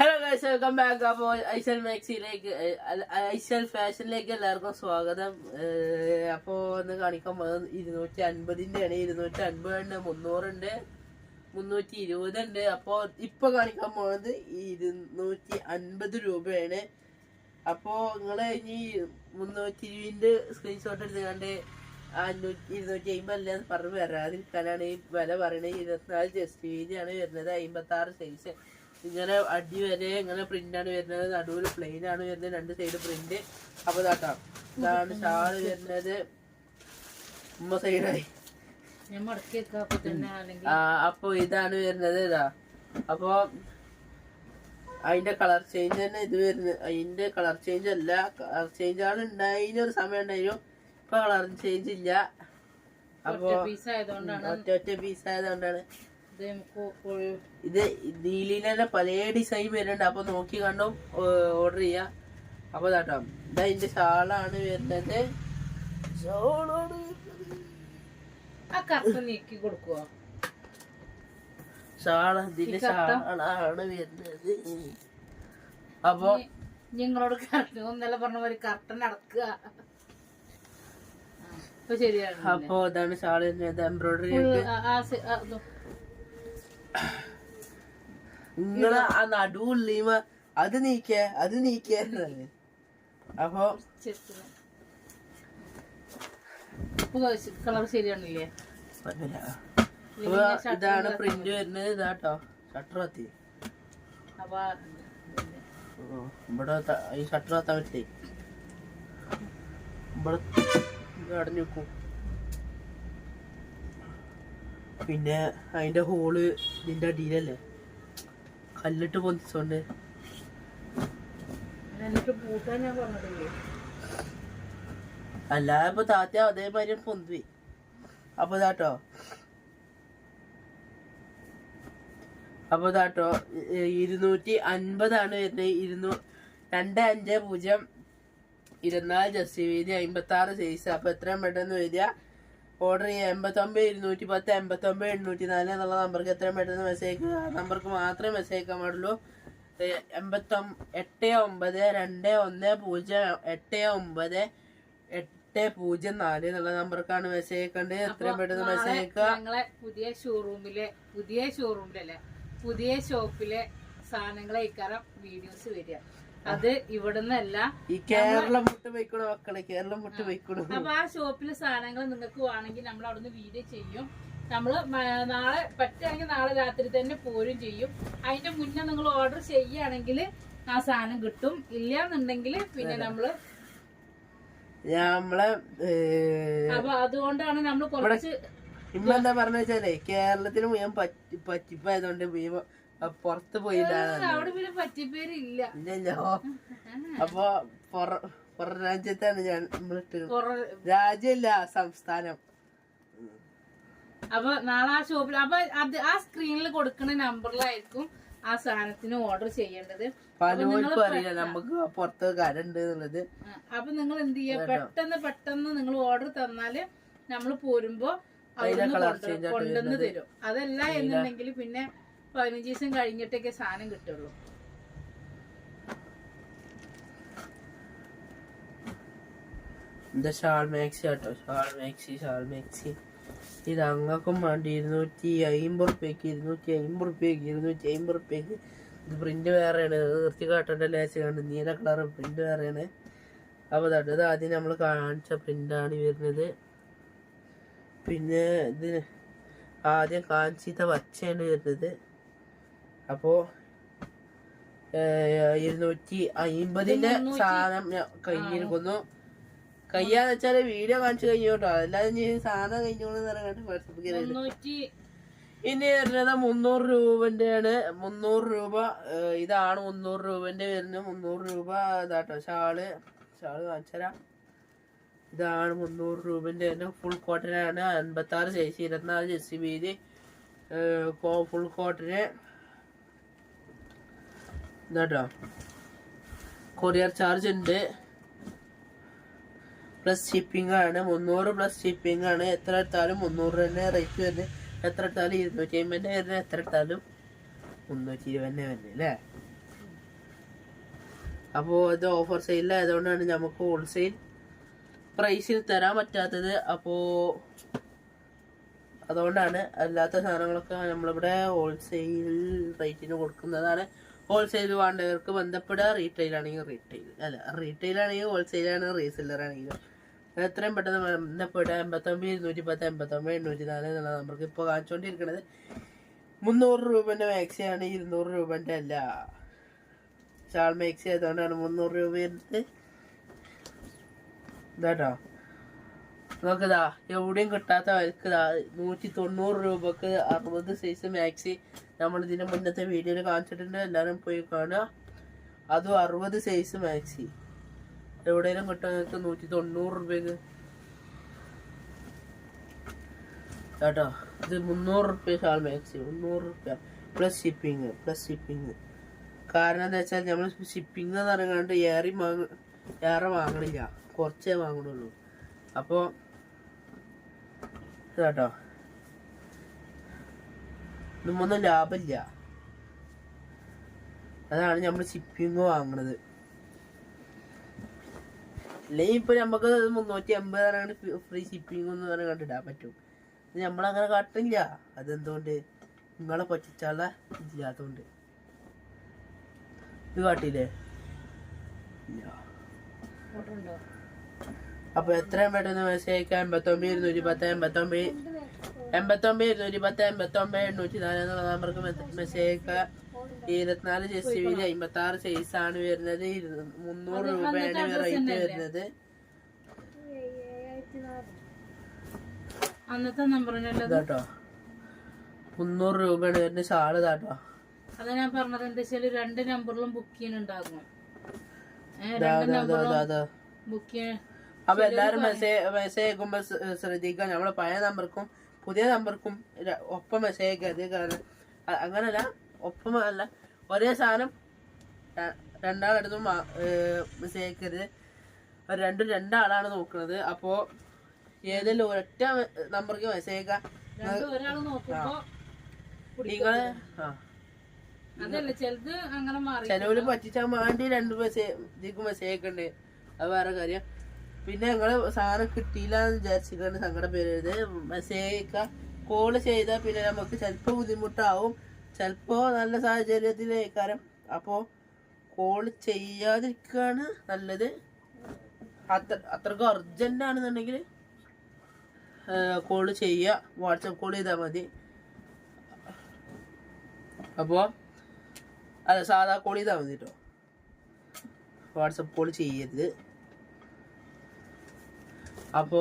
Hello guys welcome back അപ്പോൾ ഐസൽ മാക്സിയിലേക്ക് ഐസൽ ഫാഷനിലേക്ക് എല്ലാവർക്കും സ്വാഗതം. ഏഹ് അപ്പോ ഒന്ന് കാണിക്കാൻ പോകുന്നത് ഇരുന്നൂറ്റി അൻപതിന്റെ ആണ്. ഇരുന്നൂറ്റി അൻപതുണ്ട് മുന്നൂറുണ്ട് മുന്നൂറ്റി ഇരുപതുണ്ട് അപ്പോ ഇപ്പൊ കാണിക്കാൻ പോകുന്നത് ഇരുന്നൂറ്റി അൻപത് രൂപയാണ്. അപ്പോ നിങ്ങൾ ഇനി മുന്നൂറ്റി ഇരുപതിന്റെ സ്ക്രീൻഷോട്ട് എടുത്തുകൊണ്ട് അഞ്ഞൂറ്റി ഇരുന്നൂറ്റി അമ്പതല്ല പറഞ്ഞ് വരാതിരിക്കാനാണ് ഈ വില പറയുന്നത് ഇരുപത്തിനാല് ജസ്റ്റ് വീതിയാണ് വരുന്നത് അമ്പത്തി ആറ് സൈസ് ഇങ്ങനെ അടി വരെ ഇങ്ങനെ പ്രിന്റ് ആണ് വരുന്നത്. നടുവിൽ പ്ലെയിൻ ആണ് വരുന്നത്. രണ്ട് സൈഡ് പ്രിന്റ് അപ്പൊ ഇതാക്കാം ഇതാണ് ഷാൾ വരുന്നത്. ഉമ്മ സൈഡായി അപ്പൊ ഇതാണ് വരുന്നത് ഇതാ. അപ്പോ അതിന്റെ കളർ ചേഞ്ച് തന്നെ ഇത് വരുന്നത്. അതിന്റെ കളർ ചേഞ്ച് അല്ല. കളർ ചേഞ്ച് ആണ് ഉണ്ടായിരുന്ന ഒരു സമയം ഉണ്ടായിരുന്നു ഇപ്പൊ കളർ ചേഞ്ച് ഇല്ല. അപ്പൊ ഒറ്റ ഒറ്റ പീസ് ആയതുകൊണ്ടാണ്. ഇത് നീലിനെ പല ഡിസൈൻ വരുന്നുണ്ട്. അപ്പൊ നോക്കി കണ്ടും ഓർഡർ ചെയ്യാം. അപ്പൊ കേട്ടോ ഇതാ ഇതിന്റെ ഷാളാണ് വരുന്നത്. ഷാളാണ്. ആ നീക്കി കൊടുക്കുവോ? ഷാള ഇതിന്റെ ഈ കറുത്ത? ഷാളാണ് വരുന്നത്. അപ്പൊ നിങ്ങളോട് കറക്റ്റ് ഒന്നല്ല പറഞ്ഞ പോലെ കറക്റ്റ് നടക്കുക. അപ്പൊ ശരിയാണ് അപ്പൊ ഷാൾ വരുന്നത്. എംബ്രോയിഡറി Full ഒക്കെ ആ- ആ സെ- ആ ഇത് നിങ്ങൾ ആ നടുവുള്ളീമ അത് നീക്കിയ അത് നീക്കിയ അപ്പൊ കളർ ശരിയാണില്ലേ ഇതാണ് പ്രിന്റ് വരുന്നത്. ഇതാട്ടോ ഷട്ടർ കത്തി. ഇവിടെ ഈ ഷട്ടർ കത്താൻ പറ്റില്ലേ ഇവിടെ അടഞ്ഞു വെക്കും പിന്നെ അതിന്റെ ഹോൾ ഇതിന്റെ അടിയിലല്ലേ? കല്ലിട്ട് പൊന്തിച്ചോണ്ട്. അല്ല ഇപ്പൊ താത്ത അതേമാതിരി പൊന്തി. അപ്പൊ ഇതാട്ടോ. അപ്പൊ ഇതാട്ടോ. ഇരുന്നൂറ്റി അൻപതാണ് വരുന്നത്. ഇരുന്നൂ രണ്ട് അഞ്ച് പൂജ്യം ഇരുപത്തിനാല് ജസ്റ്റ് വീതി അമ്പത്തി ആറ് സൈസ് അപ്പൊ എത്രയും പെട്ടെന്ന് വരിക? ഓർഡർ ചെയ്യുക എൺപത്തൊമ്പത് ഇരുന്നൂറ്റി പത്ത് എൺപത്തൊമ്പത് എണ്ണൂറ്റി നാല് എന്നുള്ള നമ്പർക്ക് എത്രയും പെട്ടെന്ന് മെസ്സേജ് ആ നമ്പർക്ക് മാത്രമേ മെസ്സേജ് അയക്കാൻ പാടുള്ളൂ. എൺപത്തൊ എട്ട് ഒമ്പത് രണ്ട് ഒന്ന് പൂജ്യം എട്ട് ഒമ്പത് എട്ട് പൂജ്യം നാല് എന്നുള്ള നമ്പർക്കാണ് മെസ്സേജ് അയക്കേണ്ടത്. എത്രയും പെട്ടെന്ന് മെസ്സേജ് അയക്കുക ഞങ്ങളെ പുതിയ ഷോറൂമിലെ പുതിയ ഷോറൂമിലല്ലേ പുതിയ ഷോപ്പിലെ സാധനങ്ങളെ ഇക്കാരം വീഡിയോസ് വരിക. അത് ഇവിടുന്നല്ല ഈ കേരളം വിട്ട് പോയിക്കൂടെ മക്കളെ? കേരളം വിട്ട് പോയിക്കൂടെ? അപ്പൊ ആ ഷോപ്പിലെ സാധനങ്ങൾ നിങ്ങൾക്ക് വേണമെങ്കിൽ നമ്മൾ അവിടുന്ന് വീഡിയോ ചെയ്യും. നമ്മൾ നാളെ പറ്റുകയാണെങ്കിൽ നാളെ രാത്രി തന്നെ പോരും ചെയ്യും. അതിന്റെ മുന്നേ നിങ്ങൾ ഓർഡർ ചെയ്യുകയാണെങ്കിൽ ആ സാധനം കിട്ടും. ഇല്ല എന്നുണ്ടെങ്കിൽ പിന്നെ നമ്മൾ നമ്മളെ അപ്പൊ അതുകൊണ്ടാണ് നമ്മൾ കുറച്ച് ഇമ്മ എന്താ പറഞ്ഞ വെച്ചാലേ കേരളത്തിന് മുഴുവൻ പറ്റി പറ്റിപ്പായതുകൊണ്ട് പുറത്ത് പോയില്ല ഇല്ലല്ലോ. അപ്പൊ പുറ രാജ്യത്താണ് ഞാൻ രാജ്യമല്ല സംസ്ഥാനം. അപ്പൊ നാളെ ആ ഷോപ്പിൽ അപ്പൊ അത് ആ സ്ക്രീനിൽ കൊടുക്കുന്ന നമ്പറിലായിരിക്കും ആ സാധനത്തിന് ഓർഡർ ചെയ്യേണ്ടത്. പലർക്കും അറിയില്ല നമുക്ക് പുറത്ത് കരണ്ട് എന്നുള്ളത്. അപ്പൊ നിങ്ങൾ എന്ത് ചെയ്യ? പെട്ടെന്ന് പെട്ടെന്ന് നിങ്ങൾ ഓർഡർ തന്നാൽ നമ്മൾ പോരുമ്പോ കൊണ്ടുവന്ന് തരും. അതല്ല എന്നുണ്ടെങ്കിൽ പിന്നെ പതിനഞ്ച് ദിവസം കഴിഞ്ഞിട്ടൊക്കെ സാധനം കിട്ടുള്ളൂ. ഇത് അങ്ങക്കും വേണ്ടി ഇരുന്നൂറ്റി അയിമ്പത് റുപ്യക്ക് ഇരുന്നൂറ്റി അയിമ്പത് റുപ്യക്ക് ഇരുന്നൂറ്റി അയിമ്പത് റുപ്യക്ക്. ഇത് പ്രിന്റ് വേറെയാണ്. ഇത് നിർത്തി കാട്ടേണ്ട ലേച്ച് കണ്ട് നീല കളർ പ്രിന്റ് വേറെയാണ്. അപ്പോൾ ഇതാട്ടോ ഇത് ആദ്യം നമ്മൾ കാണിച്ച പ്രിന്റാണ് വരുന്നത്. പിന്നെ ഇതിന് ആദ്യം കാണിച്ചിട്ട് വച്ചയാണ് വരുന്നത്. അപ്പോൾ ഇരുന്നൂറ്റി അയിമ്പതിന്റെ സാധനം കഴിഞ്ഞിരിക്കുന്നു. കയ്യാന്ന് വെച്ചാൽ വീഡിയോ കാണിച്ചു കഴിഞ്ഞോട്ടോ കേട്ടോ. അല്ലാതെ ഇനി സാധനം വാട്സപ്പ് മുന്നൂറ്റി ഇനി വരുന്നത് മുന്നൂറ് രൂപന്റെ ആണ് മുന്നൂറ് രൂപ ഇതാണ് മുന്നൂറ് രൂപന്റെ വരുന്നത്. മുന്നൂറ് രൂപ ഇതാട്ടോ. ഷാൾ ഷാൾ കാണിച്ചരാ ഇതാണ് മുന്നൂറ് രൂപന്റെ തന്നെ ഫുൾ കോട്ടനാണ് അൻപത്തി ആറ് സൈസ് ഇരുപത്തിനാല് ജെസ്സി വീതി ഫുൾ കോട്ടന് ഇതാട്ടോ. കൊറിയർ ചാർജ് ഉണ്ട്. പ്ലസ് ഷിപ്പിംഗ് ആണ്. മുന്നൂറ് പ്ലസ് ഷിപ്പിംഗ് ആണ്. എത്ര എടുത്താലും മുന്നൂറ് തന്നെ റേറ്റ് വരുന്നത്. എത്ര എടുത്താലും ഇരുന്നൂറ്റി അമ്പതിന്റെ വരുന്നത്. എത്ര എടുത്താലും മുന്നൂറ്റി ഇരുപതിന്റെ വരുന്നത് അല്ലേ? അപ്പോൾ ഇത് ഓഫർ സെയിലായതുകൊണ്ടാണ് നമുക്ക് ഹോൾസെയിൽ പ്രൈസിൽ തരാൻ പറ്റാത്തത്. അപ്പോൾ അതുകൊണ്ടാണ് അല്ലാത്ത സാധനങ്ങളൊക്കെ നമ്മളിവിടെ ഹോൾസെയിൽ റേറ്റിന് കൊടുക്കുന്നതാണ്. ഹോൾസെയിൽ വേണ്ടവർക്ക് ബന്ധപ്പെടുക റീറ്റെയിൽ ആണെങ്കിൽ റീറ്റെയിൽ അല്ല റീറ്റെയിൽ ആണെങ്കിൽ ഹോൾസെയിൽ ആണെങ്കിൽ റീസെല്ലർ ആണെങ്കിലും എത്രയും പെട്ടെന്ന് ബന്ധപ്പെടുക എൺപത്തൊമ്പത് ഇരുന്നൂറ്റി പത്ത് എൺപത്തൊമ്പത് എണ്ണൂറ്റി നാല് എന്നുള്ള നമ്പർക്ക് ഇപ്പോൾ കാണിച്ചുകൊണ്ടിരിക്കുന്നത് മുന്നൂറ് രൂപന്റെ ആണ് ഇരുന്നൂറ് രൂപന്റെ അല്ല. ഷാൾ മാക്സി ആയതുകൊണ്ടാണ് മുന്നൂറ് രൂപ എടുത്ത് ഇതാട്ടോ. നോക്കതാ എവിടെയും കിട്ടാത്ത വിലക്ക് ഇതാ നൂറ്റി തൊണ്ണൂറ് രൂപക്ക് അറുപത് സൈസ് മാക്സി ഇതിന് മുന്നത്തെ വീഡിയോയിൽ കാണിച്ചിട്ടുണ്ട്. എല്ലാവരും പോയി കാണുക. അതും അറുപത് സൈസ് മാക്സി എവിടെയെങ്കിലും കിട്ടാൻ നിങ്ങൾക്ക് നൂറ്റി തൊണ്ണൂറ് രൂപയ്ക്ക് കേട്ടോ? ഇത് മുന്നൂറ് റുപ്യ ഷാൾ മാക്സി മുന്നൂറ് റുപ്യ. പ്ലസ് ഷിപ്പിങ് പ്ലസ് ഷിപ്പിങ് കാരണം എന്താ വെച്ചാൽ നമ്മൾ ഷിപ്പിംഗ് എന്ന് പറയുന്നത് ഏറി വാങ്ങ ഏറെ വാങ്ങണില്ല. കുറച്ചേ വാങ്ങണുള്ളൂ. അപ്പോൾ കേട്ടോ? ഇതൊന്നും ലാഭമില്ല. അതാണ് നമ്മൾ ഷിപ്പിംഗ് വാങ്ങണത്. അല്ലെങ്കിൽ ഇപ്പൊ നമുക്ക് മുന്നൂറ്റി അമ്പത് പറഞ്ഞാണ്ട് ഫ്രീ ഷിപ്പിംഗ് എന്ന് പറഞ്ഞാൽ കണ്ടിടാൻ പറ്റും. നമ്മളങ്ങനെ കാട്ടില്ല അതെന്തുകൊണ്ട്? നിങ്ങളെ പറ്റിച്ചാള ഇല്ലാത്തോണ്ട്. ഇത് കാട്ടില്ലേ അപ്പൊ എത്രയും പെട്ടെന്ന് മെസ്സേജ് അയക്കാം? എൺപത്തൊമ്പത് ഇരുന്നൂറ്റി പത്ത് എൺപത്തൊമ്പത് എൺപത്തൊമ്പത് ഇരുന്നൂറ്റി പത്ത് എൺപത്തൊമ്പത് എണ്ണൂറ്റി നാല് എന്നുള്ള നമ്പർക്ക് മെസ്സേജ് അയക്കുക ഇരുപത്തിനാല് ജെസ്റ്റിവിൽ അമ്പത്തി ആറ് സൈസ് ആണ് വരുന്നത്. മുന്നൂറ് രൂപയാണ് റേറ്റ് വരുന്നത്. അന്നത്തെ മുന്നൂറ് രൂപയാണ് വരുന്നത് ഷാൾ ഇതാട്ടോ. അത് ഞാൻ പറഞ്ഞത് എന്താ വെച്ചാൽ രണ്ട് നമ്പറിലും ബുക്ക് ചെയ്യാൻ അപ്പൊ എല്ലാരും മെസ്സേജ് മെസ്സേജ് അയക്കുമ്പോ ശ്ര- ശ്രദ്ധിക്കുക. നമ്മളെ പഴയ നമ്പർക്കും പുതിയ നമ്പർക്കും ഒപ്പം മെസ്സേജ് അതേ കാരണം അങ്ങനല്ല. ഒപ്പം അല്ല. ഒരേ സാധനം രണ്ടാളടുത്തും മെസ്സേജ് അയക്കരുത് രണ്ടും രണ്ടാളാണ് നോക്കുന്നത്. അപ്പോ ഏതെങ്കിലും ഒരൊറ്റ നമ്പർക്ക് മെസ്സേജ് അയക്കാം ആ. മാറി ചിലവര് പറ്റിച്ചാൽ വേണ്ടി രണ്ട് മെസ്സേജ് ഇതിക്ക് മെസ്സേജ് അയക്കണ്ടേ അത് വേറെ കാര്യം. പിന്നെ ഞങ്ങൾ സാധനം കിട്ടിയില്ല എന്ന് വിചാരിച്ചിട്ടാണ് സങ്കടം വരരുത് മെസ്സേജ് കോൾ ചെയ്താൽ പിന്നെ നമുക്ക് ചിലപ്പോൾ ബുദ്ധിമുട്ടാവും. ചിലപ്പോൾ നല്ല സാഹചര്യത്തിൽ അയക്കാരം അപ്പോൾ കോൾ ചെയ്യാതിരിക്കുകയാണ് നല്ലത്. അത്ര അത്രക്കും അർജന്റ് ആണെന്നുണ്ടെങ്കിൽ കോൾ ചെയ്യുക വാട്സപ്പ് കോൾ ചെയ്താൽ മതി. അപ്പോൾ അല്ല സാധാ കോൾ ചെയ്താൽ മതി കേട്ടോ വാട്സപ്പ് കോൾ ചെയ്യരുത്. അപ്പോ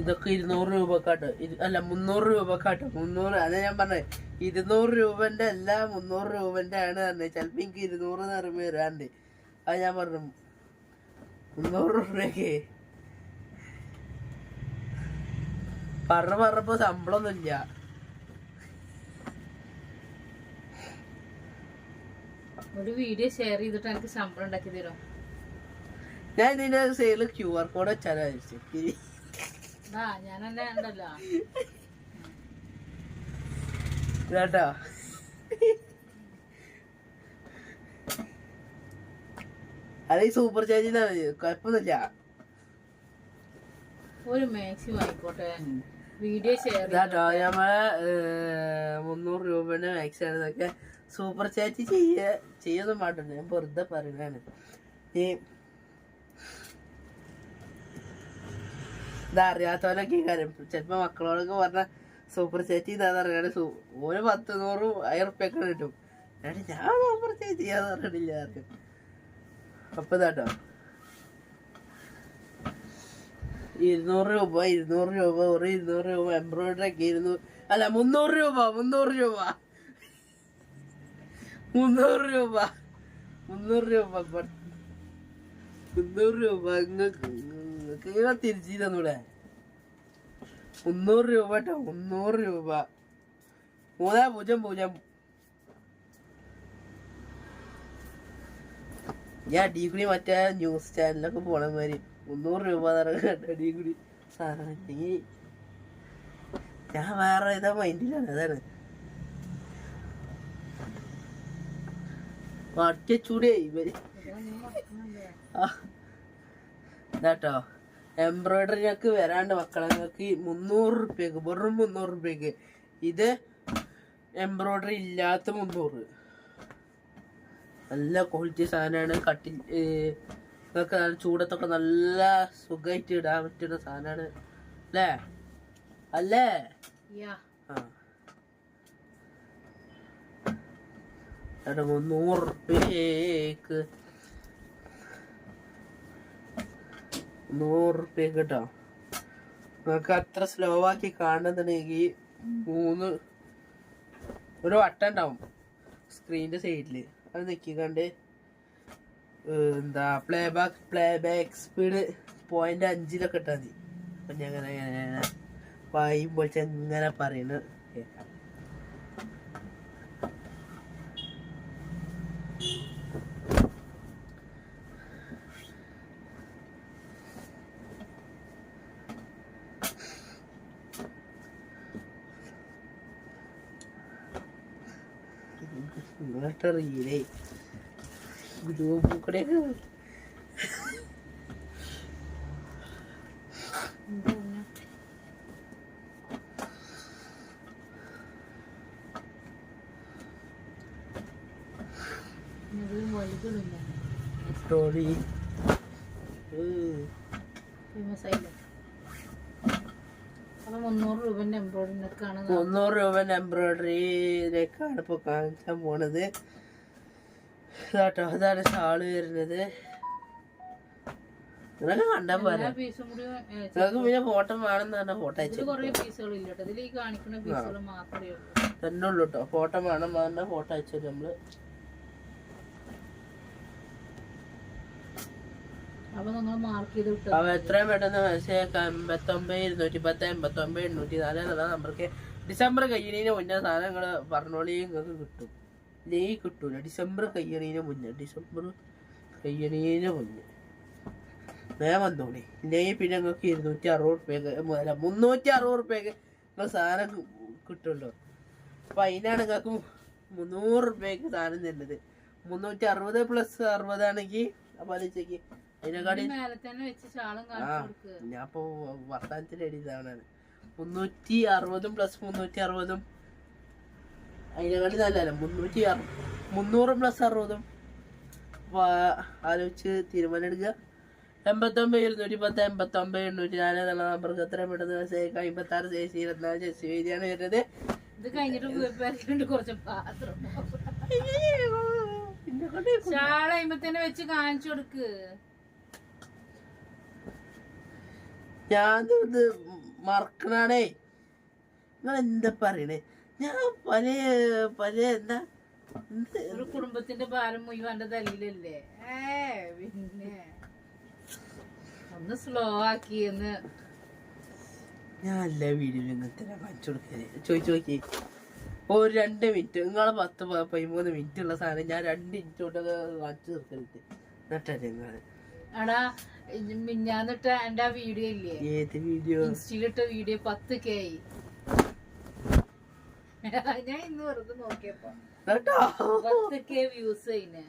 ഇതൊക്കെ ഇരുന്നൂറ് രൂപ കാട്ട് അല്ല മുന്നൂറ് രൂപക്കാട്ടോ. മുന്നൂറ് അതാ ഞാൻ പറഞ്ഞത് ഇരുന്നൂറ് രൂപന്റെ അല്ല മുന്നൂറ് രൂപന്റെ ആണ് പറഞ്ഞത് ചിലപ്പോ എനിക്ക് ഇരുന്നൂറ് നിറമി വരാണ്ട് അത് ഞാൻ പറഞ്ഞു. മുന്നൂറ് രൂപയ്ക്ക്. പറഞ്ഞ പറഞ്ഞപ്പോ ശമ്പളമൊന്നുമില്ല ഒരു വീഡിയോ ഷെയർ ചെയ്തിട്ട് എനിക്ക് ശമ്പളം ഉണ്ടാക്കി തരും ഞാൻ ഇതിന്റെ സൈഡിൽ ക്യു ആർ കോഡ് വെച്ചാലോ ഉണ്ടല്ലോ കേട്ടോ അത് സൂപ്പർ ചാർജ് ചെയ്താൽ മതി. കുഴപ്പമൊന്നുമില്ല ഒരു മാക്സിമം ആയിക്കോട്ടെ. വീഡിയോ ഷെയർ ഇതാട്ടോ നമ്മളെ മുന്നൂറ് രൂപയുടെ മാക്സ് ആണ്. ഇതൊക്കെ സൂപ്പർ ചാറ്റ് ചെയ്യ ചെയ്യൊന്നും പാട്ടുണ്ട്. ഞാൻ വെറുതെ പറയുന്നതാണ് ഈ ഇതാ അറിയാത്തവരൊക്കെ കാര്യം. ചിലപ്പോ മക്കളോടൊക്കെ പറഞ്ഞ സൂപ്പർ ചാറ്റ് ചെയ്താന്ന് അറിയാണ് സൂ- ഒരു പത്ത് നൂറ് ആയിരം ഉറുപ്പ്യൊക്കെ കിട്ടും. എന്നിട്ട് ഞാൻ സൂപ്പർ ചാറ്റ് ചെയ്യാന്ന് പറഞ്ഞിട്ടില്ല ആർക്കും. അപ്പൊ ഇതാട്ടോ. ഇരുന്നൂറ് രൂപ ഇരുന്നൂറ് രൂപ ഒരു ഇരുന്നൂറ് രൂപ എംബ്രോയിഡറി ഒക്കെ ഇരുന്നൂറ് അല്ല മുന്നൂറ് രൂപ മുന്നൂറ് രൂപ. മുന്നൂറ് രൂപ. മുന്നൂറ് രൂപ മുന്നൂറ് രൂപ നിങ്ങൾക്ക് ഇങ്ങനെ തിരിച്ചു തന്നൂടെ മുന്നൂറ് രൂപ കേട്ടോ മുന്നൂറ് രൂപ. മൂന്ന് പൂജ്യം പൂജ്യം. ഞാൻ അടികൂടി മറ്റേ ന്യൂസ് ചാനലൊക്കെ പോണ മാതിരി മുന്നൂറ് രൂപ അടികൂടി സാധനം ഞാൻ വേറെ ഇതാ മൈൻഡിലാണ് അതാണ്. മടിച്ചൂടെ ഇവർ. ആ. ഇതാട്ടോ. എംബ്രോയിഡറി ഒക്കെ വരാണ്ട് മക്കളെ. നിങ്ങൾക്ക് മുന്നൂറ് റുപ്യക്ക് വെറും മുന്നൂറ് റുപ്യക്ക്. ഇത് എംബ്രോയിഡറി ഇല്ലാത്ത മുന്നൂറ്. നല്ല ക്വാളിറ്റി സാധനമാണ്. കട്ടി നിങ്ങൾക്ക് നല്ല ചൂടത്തൊക്കെ നല്ല സുഖമായിട്ട് ഇടാൻ പറ്റുന്ന സാധനമാണ്. അല്ലേ? അല്ലേ? ആ. എടാ മുന്നൂറ് റുപ്യക്ക് നൂറ് റുപ്യക്ക് കേട്ടോ നിങ്ങൾക്ക് അത്ര സ്ലോ ആക്കി കാണുന്നുണ്ടെങ്കിൽ മൂന്ന് ഒരു വട്ടം ഉണ്ടാവും സ്ക്രീനിന്റെ സൈഡിൽ അത് നിൽക്കിക്കണ്ട് എന്താ play back play back speed point അഞ്ചിലൊക്കെ ഇട്ടാൽ മതി അപ്പം ഞാൻ അങ്ങനെ അങ്ങനെ ചെങ്ങനെ പറയുന്നത് കേൾക്കാം നിങ്ങൾക്കറിയില്ലേ ഗ്രൂപ്പിൽ കൂടെ വലുതുമില്ല സ്റ്റോറി ഫേമസ് ആയില്ല അപ്പൊ മുന്നൂറ് രൂപന്റെ എംബ്രോയിഡറിനൊക്കെയാണ് മുന്നൂറ് രൂപ എംബ്രോയിഡറിയിലേക്കാണ് ഇപ്പൊ കാണിക്കാൻ പോണത്. കേട്ടോ അതാണ് ഷാൾ വരുന്നത്. നിങ്ങളൊക്കെ കണ്ടാ പോരാ. നിങ്ങൾക്ക് പിന്നെ ഫോട്ടോ വേണമെന്ന് പറഞ്ഞാൽ ഫോട്ടോ അയച്ചു തന്നെ ഉള്ളു. കേട്ടോ ഫോട്ടോ വേണം പറഞ്ഞാൽ ഫോട്ടോ അയച്ചു നമ്മൾ. അപ്പൊ എത്രയും പെട്ടെന്ന് മനസ്സിലാക്കാം എൺപത്തൊമ്പത് ഇരുന്നൂറ്റി പത്ത് എൺപത്തൊമ്പത് എണ്ണൂറ്റി നാല് എന്നുള്ള നമ്പർക്ക് ഡിസംബർ കഴിയണീന് മുന്നേ സാധനങ്ങൾ പറഞ്ഞോളി നിങ്ങൾക്ക് കിട്ടും. നെയ് കിട്ടൂല. ഡിസംബർ കയ്യണീന് മുന്നേ ഡിസംബർ കയ്യണീന് മുന്നേ. വേഗം വന്നോളി. നെയ് പിന്നെ നിങ്ങൾക്ക് ഇരുന്നൂറ്റി അറുപത് റുപ്യക്ക് അല്ല മുന്നൂറ്റി അറുപത് റുപ്യക്ക് നിങ്ങൾ സാധനം കിട്ടുമല്ലോ അപ്പൊ അതിനാണ് നിങ്ങൾക്ക് മുന്നൂറ് റുപ്യക്ക് സാധനം തരുന്നത്. മുന്നൂറ്റി അറുപത് പ്ലസ് അറുപതാണെങ്കിൽ അപ്പൊ ആലോചിക്ക് കാണിച്ചു കൊടുക്ക്. ഞാനിപ്പോ വർത്താനത്തിന്റെ ഇതാണ്. മുന്നൂറ്റി അറുപതും പ്ലസ് മുന്നൂറ്റി അറുപതും. അതിനെക്കാട്ടി നല്ലല്ല മുന്നൂറ്റി മുന്നൂറ് പ്ലസ് അറുപതും. ആലോചിച്ച് തീരുമാനം എടുക്കുക. എൺപത്തൊമ്പത് ഇരുന്നൂറ്റി പത്ത് എൺപത്തൊമ്പത് എണ്ണൂറ്റി നാല് എന്നുള്ള നമ്പർക്ക് എത്രയും പെട്ടെന്ന് മെസ്സേജ് അമ്പത്തി ആറ് ചേച്ചി ഇരുപത്തിനാല് ചേച്ചി വേദിയാണ് വരുന്നത്. ഇത് കഴിഞ്ഞിട്ട് കുറച്ച് പാത്രം. വെച്ച് കാണിച്ചു കൊടുക്ക്. ഞാൻ ഇത് മറക്കണാണേ. നിങ്ങൾ എന്താ പറയണേ? ഞാൻ പല പല എന്താ ഒരു കുടുംബത്തിന്റെ ഭാരം മുഴുവൻ എന്റെ തലയിലല്ലേ ഏ പിന്നെ. ഒന്ന് സ്ലോ ആക്കി എന്ന്. ഞാൻ എല്ലാ വീഡിയോ ഇങ്ങനത്തെ കാണിച്ചു കൊടുക്കൽ ചോദിച്ചു നോക്കി ഒരു രണ്ട് മിനിറ്റ്. നിങ്ങളെ പത്ത് പതിമൂന്ന് മിനിറ്റ് ഉള്ള സാധനം ഞാൻ രണ്ട് മിനിറ്റ് കൊണ്ട് കാണിച്ചു തീർക്കരുത് എന്നിട്ടല്ലേ നിങ്ങൾ എടാ മിഞ്ഞാന്നിട്ട എന്റെ വീഡിയോ ഇല്ലേ? ഏത് വീഡിയോ ഇൻസ്റ്റയിലിട്ട വീഡിയോ പത്ത് കെ ആയി. ഞാൻ ഇന്ന് വെറുതെ നോക്കിയപ്പോ പത്ത് കെ വ്യൂസ് അതിന്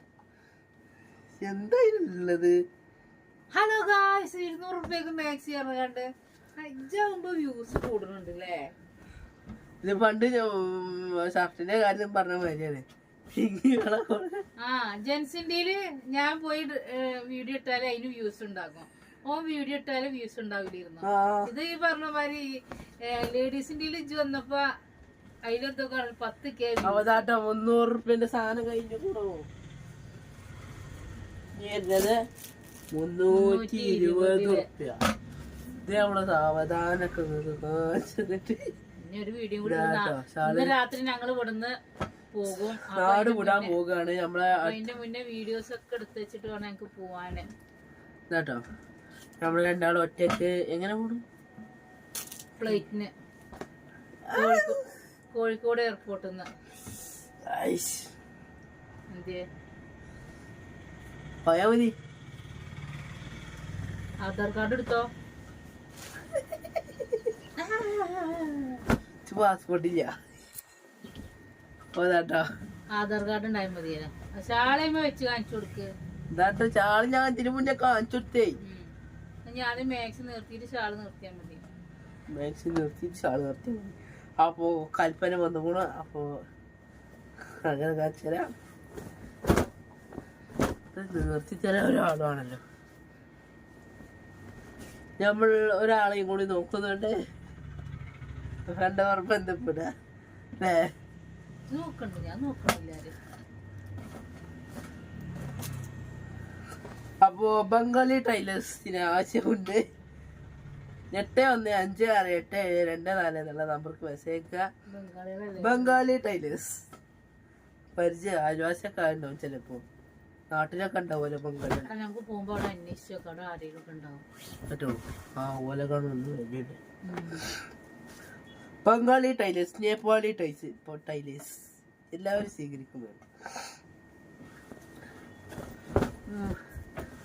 ഹലോ ഗായ്സ് ഇരുന്നൂറ് റുപ്യക്ക് മാക്സി ഇറങ്ങാണ്ട് അഞ്ചാകുമ്പോ വ്യൂസ് കൂടുന്നുണ്ട് അല്ലേ ഇത് പണ്ട് ഷർട്ടിന്റെ കാര്യം പറഞ്ഞ മാതിരിയാണ്. ആ ജെൻസിന്റെ ഞാൻ പോയി വീഡിയോ ഇട്ടാലേ അതിന് വ്യൂസ് ഉണ്ടാകും. ഓൻ വീഡിയോ ഇട്ടാലും വ്യൂസ് ഉണ്ടാവില്ലായിരുന്നു. ഇത് ഈ പറഞ്ഞ മാതിരി ലേഡീസിന്റെ ഇജ്ജ് വന്നപ്പോ അതിലെന്തൊക്കെ പത്ത് കെ അവതാട്ടം മുന്നൂറ് റുപ്യന്റെ സാധനം കഴിഞ്ഞു കൂടോ? വരുന്നത് മുന്നൂറ്റി ഇരുപത് റുപ്യ ഇത് നമ്മളെ സാവധാനൊക്കെ കാണിച്ചിട്ട്. ഒരു വീഡിയോ കൂടി രാത്രി ഞങ്ങൾ ഇവിടുന്ന് പോകും. നാട് വിടാൻ പോവുകയാണ്. നമ്മളെ അതിന്റെ മുന്നേ വീഡിയോസ് ഒക്കെ എടുത്ത് വെച്ചിട്ട് വേണം ഞങ്ങക്ക് പോവാന്. ഇതാട്ടോ. നമ്മൾ രണ്ടാളും ഒറ്റയ്ക്ക് എങ്ങനെ കൂടും ഫ്ലൈറ്റിന് കോഴിക്കോട് എയർപോർട്ടിൽ നിന്ന് പോയാ മതി. ആധാർ കാർഡ് എടുത്തോ? പാസ്പോർട്ട് പോതാട്ടോ ആധാർ കാർഡ് ഉണ്ടായാൽ മതിയല്ലോ ശാളയമ്മ വെച്ച് കാണിച്ചു കൊടുക്ക്. ഇതാട്ട് ചാൾ ഞാൻ ഇതിനു മുന്നേ കാണിച്ചു കൊടുത്തേ. ഞാൻ മാക്സ് നിർത്തിയിട്ട് ഷാൾ നിർത്തിയാൽ മതി. മാക്സി നിർത്തി ഷാൾ നിർത്തി. അപ്പോ കൽപ്പന വന്നുകൂണ് അപ്പോ അങ്ങനെ കാണിച്ചുതരാം. നിർത്തി തരാൻ ഒരാളാണല്ലോ. നമ്മൾ ഒരാളെയും കൂടി നോക്കുന്നുണ്ട് കണ്ടവർ ബന്ധപ്പെടുക അല്ലേ? നോക്കണ്ട ഞാൻ അപ്പോ ബംഗാളി ടൈലേഴ്സിന് ആവശ്യമുണ്ട്. എട്ട് ഒന്ന് അഞ്ച് ആറ് എട്ട് ഏഴ് രണ്ട് നാല് എന്നുള്ള നമ്പർക്ക് മെസ്സേജ് അയക്കുക. ബംഗാളി ടൈലേഴ്സ് പരിചയം ആശ്വാസക്കാരുണ്ടാവും ചിലപ്പോ നാട്ടിലൊക്കെ ഉണ്ടാവുമല്ലോ ബംഗാളി നമുക്ക് പോകുമ്പോ അവിടെ അന്വേഷിച്ച് നോക്കാം അവിടെ ആരെങ്കിലും ഒക്കെ ഉണ്ടാവും. പറ്റുള്ളൂ ആ ഓല കാണുന്നു ബംഗാളി ടൈലേഴ്സ് നേപ്പാളി ടൈസ് ഇപ്പോൾ ടൈലേഴ്സ്. എല്ലാവരും സ്വീകരിക്കുന്നത്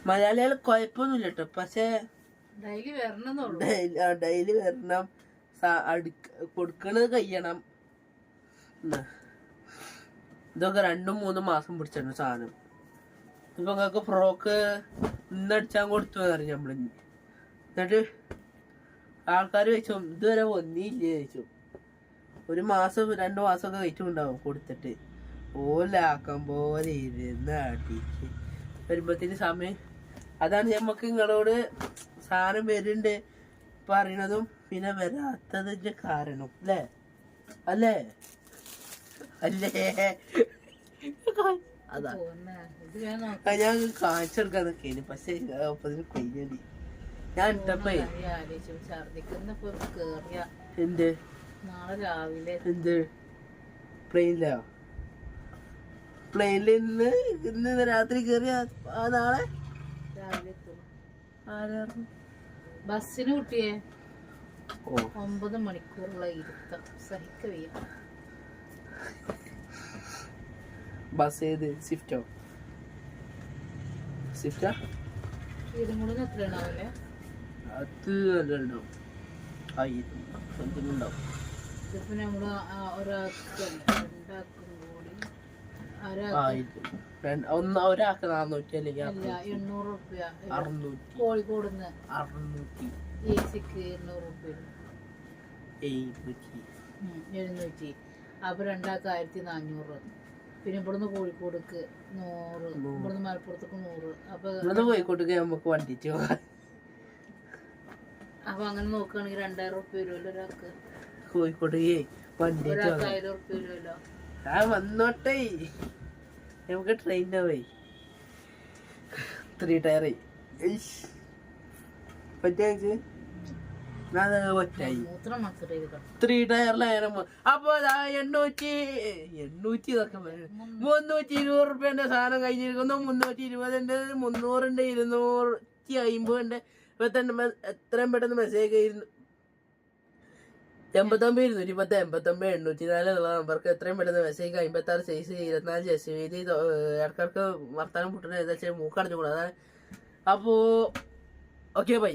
മലയാളികൾ കുഴപ്പമൊന്നുമില്ല കേട്ടോ പക്ഷേ ഡെയിലി വരണം ഡെയിലി വരണം. കൊടുക്കണത് കഴിയണം. ഇതൊക്കെ രണ്ടും മൂന്നും മാസം പിടിച്ചു സാധനം. ഇപ്പൊ നിങ്ങൾക്ക് ഫ്രോക്ക് ഇന്നടിച്ചാൻ കൊടുത്തു എന്നറിയാം നമ്മൾ എന്നിട്ട് ആൾക്കാർ ചോദിച്ചു ഇതുവരെ ഒന്നില്ലേ ചോദിച്ചു. ഒരു മാസം രണ്ടു മാസമൊക്കെ കഴിച്ചിട്ടുണ്ടാവും കൊടുത്തിട്ട്. ഓലാക്കം പോലെ ഇരുന്ന് അടിച്ച്. വരുമ്പത്തിന് സമയം അതാണ് നമുക്ക് നിങ്ങളോട് സാധനം വരുന്നുണ്ട് പറയണതും പിന്നെ വരാത്തതിന്റെ കാരണം അല്ലേ? അല്ലേ? അല്ലേ? അതാ. ഞാൻ കാണിച്ചെടുക്കാൻ നിൽക്കേന് പക്ഷെ കൊയ്യടി ഞാൻ ഇട്ടപ്പേ. എന്ത്? നാളെ രാവിലെ. എന്ത്? പ്ലെയിനിലോ? പ്ലെയിനിൽ ഇന്ന് ഇന്ന് രാത്രി കയറിയ നാളെ? രാവിലെ ആരായിരുന്നു ബസ്സിന് കുട്ടിയെ. ഒമ്പത് മണിക്കൂറുള്ള ഇരുത്തം. സഹിക്കവിയ ബസ് ഏത്? സ്വിഫ്റ്റോ? സ്വിഫ്റ്റാ? ഇരുമുടിന് എത്ര ഉണ്ടാവില്ലേ അത് ഉണ്ടാവും ഉണ്ടാവും ഒരാൾക്ക് ഒന്ന് നാന്നൂറ്റി അല്ലെങ്കിൽ അല്ല അറുന്നൂറ്റി. എണ്ണൂറ് റുപ്യ. അറുന്നൂറ്റി. കോഴിക്കോട് അറുന്നൂറ്റി. എണ്ണൂറ് റുപ്യ. എഴുന്നൂറ്റി. എഴുന്നൂറ്റി. അപ്പൊ രണ്ടാൾക്ക് ആയിരത്തി നാനൂറ് പിന്നെ ഇവിടുന്ന് കോഴിക്കോടേക്ക് നൂറ്. ഇവിടുന്ന് മലപ്പുറത്തേക്ക് നൂറ്. അപ്പൊ ഇവിടുന്ന് കോഴിക്കോട്ടേക്ക് നമുക്ക് വണ്ടിച്ച് പോകാം. അപ്പൊ അങ്ങനെ നോക്കുകയാണെങ്കിൽ രണ്ടായിരം റുപ്യ വരുമല്ലോ ഒരാൾക്ക്. വരുമല്ലോ ഞാൻ വന്നോട്ടെ. നമുക്ക് ട്രെയിനിനാ പോയി. ത്രീ ടയറേ പറ്റിയ ഒറ്റായി മൂത്രം മാത്രമേ എഴുതാം ത്രീ ടയറിലായിരം അപ്പൊ എണ്ണൂറ്റി എണ്ണൂറ്റി ഇതൊക്കെ. മുന്നൂറ്റി ഇരുപത് റുപ്യന്റെ സാധനം കഴിഞ്ഞിരിക്കുന്നു. മുന്നൂറ്റി ഇരുപതിന്റെ മുന്നൂറിന്റെ ഇരുന്നൂറ്റി അമ്പതിന്റെ ഇപ്പൊ തന്നെ എത്രയും പെട്ടെന്ന് മെസ്സേജ് ആയിരുന്നു. എൺപത്തൊമ്പത് ഇരുന്നൂറ്റി പത്ത് എൺപത്തൊമ്പത് എണ്ണൂറ്റി നാല് എന്നുള്ള നമ്പർക്ക് എത്രയും പെട്ടെന്ന് മെസ്സേജ് അമ്പത്തി ആറ് സൈസ് ഇരുപത്തിനാല് ജസ്റ്റ് വീതി ഇടക്കിടക്ക് വർത്താനം കൂട്ടുന്നത് ഏതാ വെച്ചാൽ മൂക്കടഞ്ഞു കൂടാ. അപ്പോ ഓക്കെ ബൈ